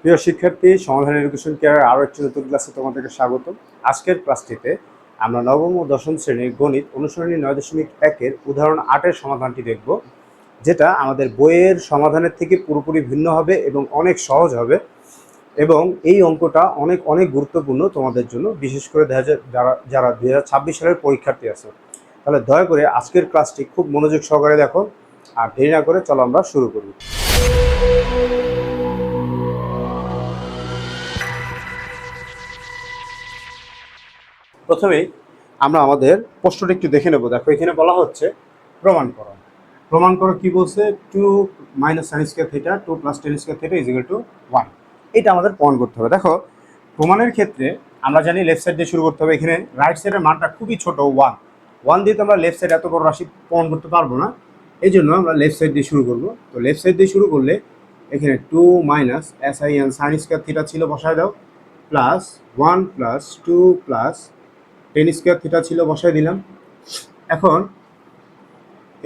প্রিয় শিক্ষার্থী, সমাধান এডুকেশন কেয়ার আরও একটি নতুন ক্লাসে তোমাদেরকে স্বাগত আজকের ক্লাসটিতে আমরা নবম ও দশম শ্রেণির গণিত অনুসরণী নয় দশমিক একের উদাহরণ আটের সমাধানটি দেখব, যেটা আমাদের বইয়ের সমাধানের থেকে পুরোপুরি ভিন্ন হবে এবং অনেক সহজ হবে এবং এই অঙ্কটা অনেক অনেক গুরুত্বপূর্ণ তোমাদের জন্য, বিশেষ করে যারা যারা দুই হাজার ছাব্বিশ সালের পরীক্ষার্থী আছে। তাহলে দয়া করে আজকের ক্লাসটি খুব মনোযোগ সহকারে দেখো আর দেরি না করে চলো আমরা শুরু করি। প্রথমেই আমরা আমাদের প্রশ্নটা একটু দেখে নেব। দেখো, এখানে বলা হচ্ছে প্রমাণ করো প্রমাণ করো কি বলছে? Two minus sine square theta two plus tan square theta is equal to one এটা আমাদের প্রমাণ করতে হবে। দেখো, প্রমাণের ক্ষেত্রে আমরা জানি লেফট সাইড দিয়ে শুরু করতে হবে। এখানে রাইট সাইডের মানটা খুবই ছোট ওয়ান ওয়ান দিয়ে তো আমরা লেফট সাইড এত বড় রাশি প্রমাণ করতে পারব না। এই জন্য আমরা লেফট সাইড দিয়ে শুরু করব। তো লেফট সাইড দিয়ে শুরু করলে এখানে two minus S I N sine square theta ছিল, বসায় দাও plus one plus two plus tan square theta ছিল, বসায় দিলাম। এখন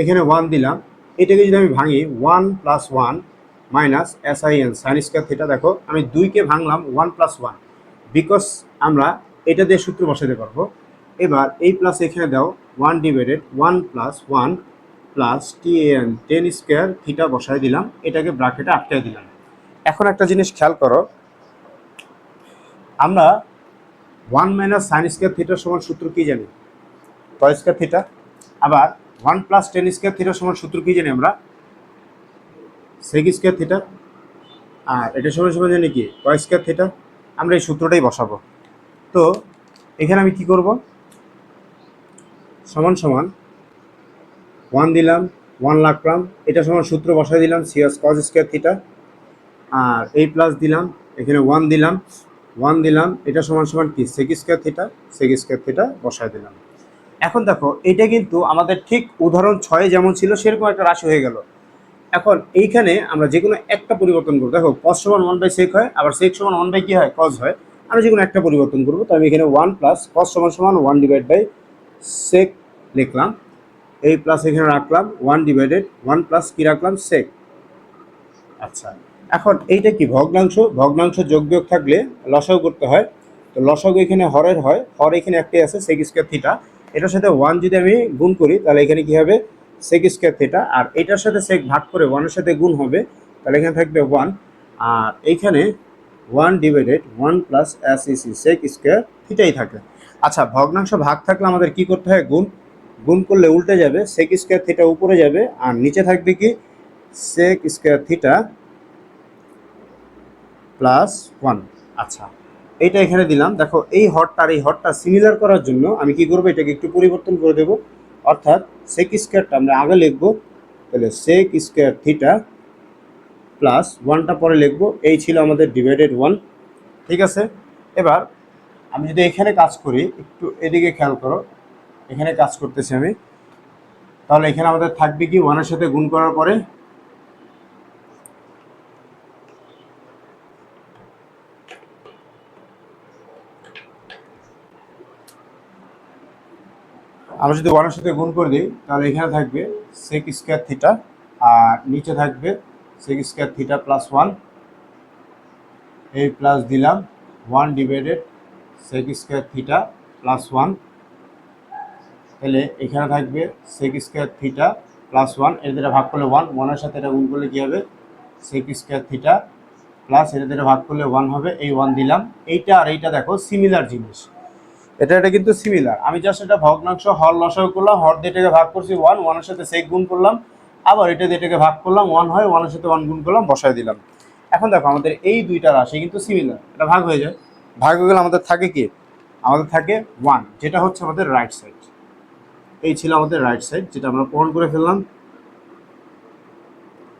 এখানে ওয়ান দিলাম। এটাকে যদি আমি ভাঙি one plus one minus S I N sine square theta দেখো, আমি দুইকে ভাঙলাম ওয়ান প্লাস ওয়ান বিকজ আমরা এটা দিয়ে সূত্র বসাতে পারব। এবার এই প্লাস এখানে দাও one divided one plus one plus T N tan square theta বসায় দিলাম, এটাকে ব্রাকেটে আটকায় দিলাম। এখন একটা জিনিস খেয়াল করো, আমরা ওয়ান মাইনাস সাইন স্কোয়ার থিটার সমান সূত্র কী জানি? কয় স্কোয়ার থিটা। আবার ওয়ান প্লাস টেন স্কোয়ার থিটার সমান সূত্র কী জানি আমরা? সেক স্কোয়ার থিটা। আর এটা সমান সমান জানি কি? কয় স্কোয়ার থিটা। আমরা এই সূত্রটাই বসাবো। তো এখানে আমি কি করব? সমান সমান ওয়ান দিলাম ওয়ান লাখ রাখলাম এটা সমান সূত্র বসাই দিলাম সিয়াস কজ স্কোয়ার থিটা। আর এই প্লাস দিলাম এখানে ওয়ান দিলাম ওয়ান দিলাম, এটা সমান সমান কি? Sec square theta sec square theta বসায় দিলাম। এখন দেখো, এটা কিন্তু আমাদের ঠিক উদাহরণ ছয়ে যেমন ছিল, সেরকম একটা রাশি হয়ে গেল। এখন এইখানে আমরা যে কোনো একটা পরিবর্তন করব। দেখো কস সমান ওয়ান বাই সেক হয়, আবার সেক সমান ওয়ান বাই কি হয়? কজ হয়। আমরা যে কোনো একটা পরিবর্তন করব। তো আমি এখানে ওয়ান প্লাস কস সমান সমান ওয়ান ডিভাইড বাই সেক লিখলাম। এই প্লাস এখানে রাখলাম ওয়ান ডিভাইডেড ওয়ান প্লাস কি রাখলাম? সেক আচ্ছা। এখন এইটা কি? ভগ্নাংশ? ভগ্নাংশ যোগ বিয়োগ থাকলে লসাগু করতে হয়। তো লসাগু এখানে হরের হয়। হর এখানে একটাই আছে সেক স্কোয়ার থিটা এটার সাথে ওয়ান যদি আমি গুণ করি, তাহলে এখানে কি হবে? সেক স্কোয়ার থিটা আর এটার সাথে সেক ভাগ করে ওয়ানের সাথে গুণ হবে, তাহলে এখানে থাকবে ওয়ান আর এইখানে one divided one plus S E C sec থিটাই থাকে। আচ্ছা ভগ্নাংশ ভাগ থাকলে আমাদের কি করতে হয়? গুণ। গুণ করলে উল্টে যাবে সেক স্কোয়ার থিটা উপরে যাবে। আর নিচে থাকবে কি? Sec square theta plus one আচ্ছা এইটা এখানে দিলাম। দেখো, এই হরটা আর এই হরটা সিমিলার করার জন্য আমি কি করব? এটাকে একটু পরিবর্তন করে দেবো। অর্থাৎ সেক স্কোয়ারটা আমরা আগে লিখব। তাহলে সেক স্কোয়ার থিটা প্লাস ওয়ানটা পরে লিখব। এই ছিল আমাদের ডিভাইডেড ওয়ান ঠিক আছে? এবার আমি যদি এখানে কাজ করি, একটু এদিকে খেয়াল করো। এখানে কাজ করতেছি আমি। তাহলে এখানে আমাদের থাকবে কি? ওয়ানের সাথে গুণ করার পরে আমরা যদি ওয়ানের সাথে গুণ করে দিই, তাহলে এখানে থাকবে সেক স্কোয়ার থিটা আর নিচে থাকবে sec square theta plus one এই প্লাস দিলাম one divided sec square theta plus one তাহলে এখানে থাকবে সেক স্কোয়ার থিটা প্লাস ওয়ানের দ্বারা ভাগ করলে ওয়ান ওয়ানের সাথে এটা গুণ করলে কী হবে? সেক স্কোয়ার থিটা প্লাস এর দ্বারা ভাগ করলে ওয়ান হবে, এই ওয়ান দিলাম। এইটা আর এইটা দেখো সিমিলার জিনিস। এটা এটা কিন্তু সিমিলার আমি জাস্ট এটা ভগ্নাংশ হর লসাগু করলাম, হর দিয়ে এটাকে ভাগ করছি ওয়ান ওয়ানের সাথে সেক গুণ করলাম, আবার এটা দিয়ে এটাকে ভাগ করলাম ওয়ান হয় ওয়ানের সাথে ওয়ান গুণ করলাম, বসায় দিলাম। এখন দেখো, আমাদের এই দুইটা রাশি কিন্তু সিমিলার এটা ভাগ হয়ে যায়। ভাগ হয়ে গেলে আমাদের থাকে কি? আমাদের থাকে ওয়ান যেটা হচ্ছে আমাদের রাইট সাইড এই ছিল আমাদের রাইট সাইড যেটা আমরা প্রমাণ করে ফেললাম।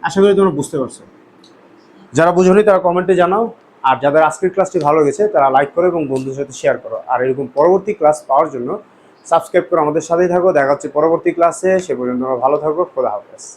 আশা করি তোমরা বুঝতে পারছ। যারা বুঝোনি তারা কমেন্টে জানাও। আর যাদের আজকের ক্লাসটি ভালো লেগেছে, তারা লাইক করো এবং বন্ধুদের সাথে শেয়ার করো। আর এরকম পরবর্তী ক্লাস পাওয়ার জন্য সাবস্ক্রাইব করে আমাদের সাথেই থাকো। দেখা হচ্ছে পরবর্তী ক্লাসে সে পর্যন্ত ভালো থাকো। খোদা হাফেজ।